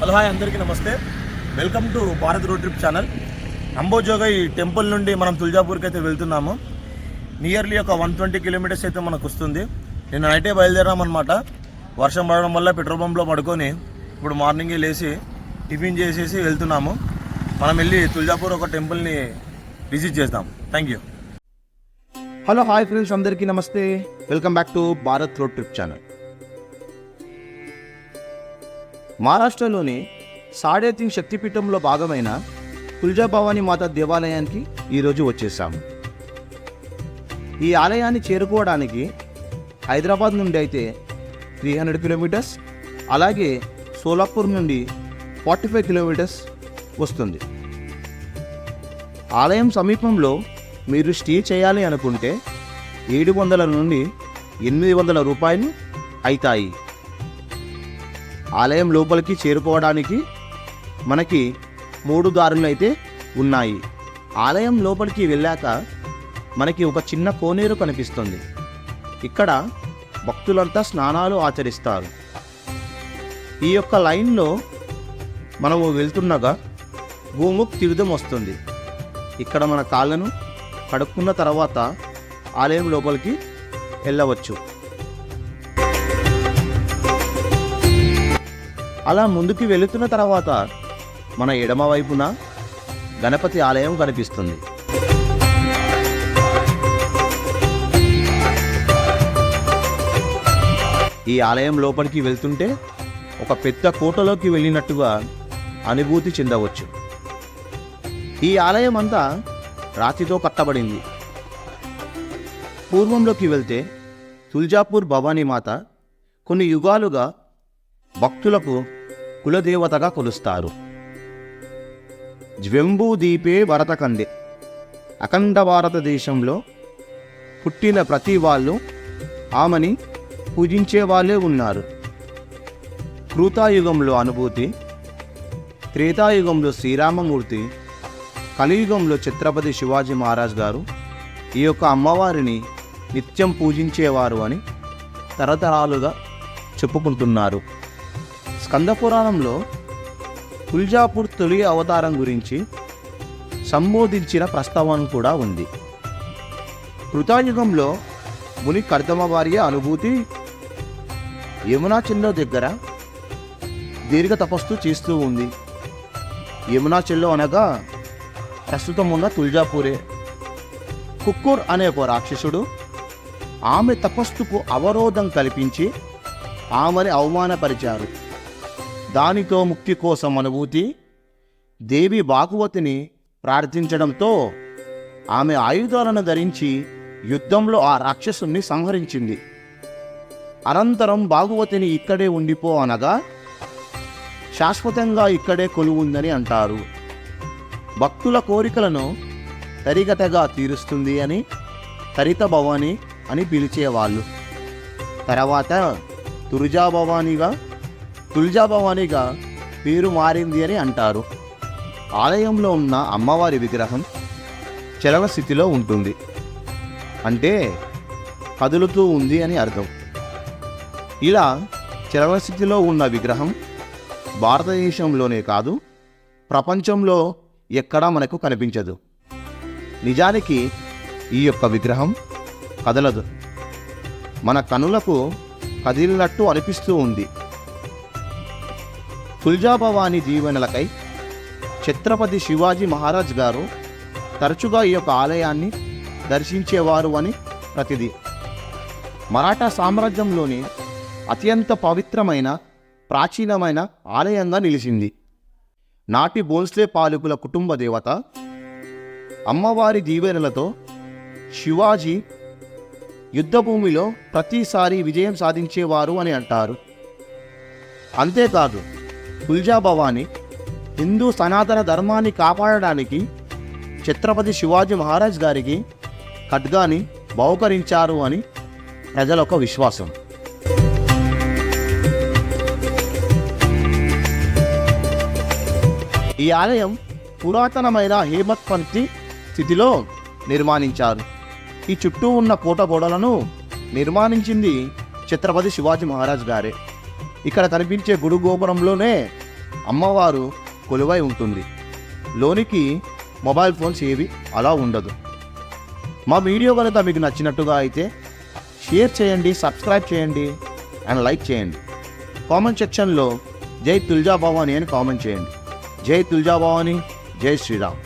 Hello hi అందరికీ నమస్తే. Welcome to Bharat road trip channel. Ambajogai temple నుండి మనం తుల్జాపూర్కి అయితే వెళ్తున్నాము. నియర్లీ ఒక వన్ ట్వంటీ కిలోమీటర్స్ అయితే మనకు వస్తుంది. నేను నైటే బయలుదేరామన్నమాట వర్షం పడడం వల్ల పెట్రోల్ పంప్లో పడుకొని ఇప్పుడు మార్నింగే లేచి టిఫిన్ చేసేసి వెళ్తున్నాము. మనం వెళ్ళి తుల్జాపూర్ ఒక టెంపుల్ని విజిట్ చేద్దాం. Thank you hello hi friends అందరికీ నమస్తే. Welcome back to Bharat road trip channel. మహారాష్ట్రలోని సాడేతింగ్ శక్తిపీఠంలో భాగమైన తుల్జా భవానీ మాత దేవాలయానికి ఈరోజు వచ్చేసాము ఈ ఆలయాన్ని చేరుకోవడానికి హైదరాబాద్ నుండి అయితే త్రీ హండ్రెడ్ కిలోమీటర్స్ అలాగే సోలాపూర్ నుండి ఫార్టీ ఫైవ్ కిలోమీటర్స్ వస్తుంది. ఆలయం సమీపంలో మీరు స్టే చేయాలి అనుకుంటే ఏడు వందల నుండి ఎనిమిది వందల రూపాయలు అవుతాయి. ఆలయం లోపలికి చేరుకోవడానికి మనకి మూడు దారులు అయితే ఉన్నాయి. ఆలయం లోపలికి వెళ్ళాక మనకి ఒక చిన్న కోనేరు కనిపిస్తుంది. ఇక్కడ భక్తులంతా స్నానాలు ఆచరిస్తారు. ఈ యొక్క లైన్లో మనము వెళ్తుండగా భూముఖ్ తీర్థం వస్తుంది. ఇక్కడ మన కాళ్ళను కడుక్కున్న తర్వాత ఆలయం లోపలికి వెళ్ళవచ్చు. అలా ముందుకు వెళుతున్న తర్వాత మన ఎడమ వైపున గణపతి ఆలయం కనిపిస్తుంది. ఈ ఆలయం లోపలికి వెళ్తుంటే ఒక పెద్ద కోటలోకి వెళ్ళినట్టుగా అనుభూతి చెందవచ్చు. ఈ ఆలయం అంతా రాతితో కట్టబడింది. పూర్వంలోకి వెళ్తే తుల్జాపూర్ భవానీ మాత కొన్ని యుగాలుగా భక్తులకు కులదేవతగా కొలుస్తారు. జ్వెంబూదీపే దీపే భరతకండే అఖండ భారతదేశంలో పుట్టిన ప్రతి వాళ్ళు ఆమెని పూజించే వాళ్ళే ఉన్నారు. కృతాయుగంలో అనుభూతి త్రేతాయుగంలో శ్రీరామమూర్తి కలియుగంలో ఛత్రపతి శివాజీ మహారాజ్ గారు ఈ యొక్క అమ్మవారిని నిత్యం పూజించేవారు అని తరతరాలుగా చెప్పుకుంటున్నారు. స్కంద పురాణంలో తుల్జాపూర్ తొలి అవతారం గురించి సంబోధించిన ప్రస్తావన కూడా ఉంది. కృతాయుగంలో ముని కర్దమ భార్య అనుభూతి యమునాచల్లో దగ్గర దీర్ఘ తపస్సు చేస్తూ ఉంది. యమునాచల్లో అనగా ప్రస్తుతం ఉన్న తుల్జాపూరే. కుక్కూర్ అనే ఒక రాక్షసుడు ఆమె తపస్సుకు అవరోధం కల్పించి ఆమెని అవమానపరిచారు. దానితో ముక్తి కోసం అనుభూతి దేవి భాగవతిని ప్రార్థించడంతో ఆమె ఆయుధాలను ధరించి యుద్ధంలో ఆ రాక్షసుని సంహరించింది. అనంతరం భాగవతిని ఇక్కడే ఉండిపో అనగా శాశ్వతంగా ఇక్కడే కొలువుందని అంటారు. భక్తుల కోరికలను తరిగతగా తీరుస్తుంది అని తరిత భవాని అని పిలిచేవాళ్ళు. తర్వాత తురుజా భవానిగా తుల్జాభవానిగా పేరు మారింది అని అంటారు. ఆలయంలో ఉన్న అమ్మవారి విగ్రహం చలన స్థితిలో ఉంటుంది. అంటే కదులుతూ ఉంది అని అర్థం. ఇలా చలన స్థితిలో ఉన్న విగ్రహం భారతదేశంలోనే కాదు ప్రపంచంలో ఎక్కడా మనకు కనిపించదు. నిజానికి ఈ యొక్క విగ్రహం కదలదు. మన కనులకు కదిలినట్టు అనిపిస్తూ ఉంది. తుల్జాభవాని దీవెనలకై ఛత్రపతి శివాజీ మహారాజ్ గారు తరచుగా ఈ యొక్క ఆలయాన్ని దర్శించేవారు అని ప్రతిది. మరాఠా సామ్రాజ్యంలోని అత్యంత పవిత్రమైన ప్రాచీనమైన ఆలయంగా నిలిచింది. నాటి బోన్స్లే పాలకుల కుటుంబ దేవత అమ్మవారి దీవెనలతో శివాజీ యుద్ధభూమిలో ప్రతిసారి విజయం సాధించేవారు అని అంటారు. అంతేకాదు గుల్జా భవానీ హిందూ సనాతన ధర్మాన్ని కాపాడడానికి ఛత్రపతి శివాజీ మహారాజ్ గారికి ఖడ్గాని బహుకరించారు అని ప్రజల ఒక విశ్వాసం. ఈ ఆలయం పురాతనమైన హేమత్పంక్తి స్థితిలో నిర్మాణించారు. ఈ చుట్టూ ఉన్న కోట గోడలను నిర్మాణించింది ఛత్రపతి శివాజీ మహారాజ్ గారే. ఇక్కడ కనిపించే గుడి గోపురంలోనే అమ్మవారు కొలువై ఉంటుంది. లోనికి మొబైల్ ఫోన్స్ ఏవి అలా ఉండదు. మా వీడియో కనుక మీకు నచ్చినట్టుగా అయితే షేర్ చేయండి సబ్స్క్రైబ్ చేయండి అండ్ లైక్ చేయండి. కామెంట్ సెక్షన్లో జై తుల్జా భవాని అని కామెంట్ చేయండి. జై తుల్జా భవాని జై శ్రీరామ్.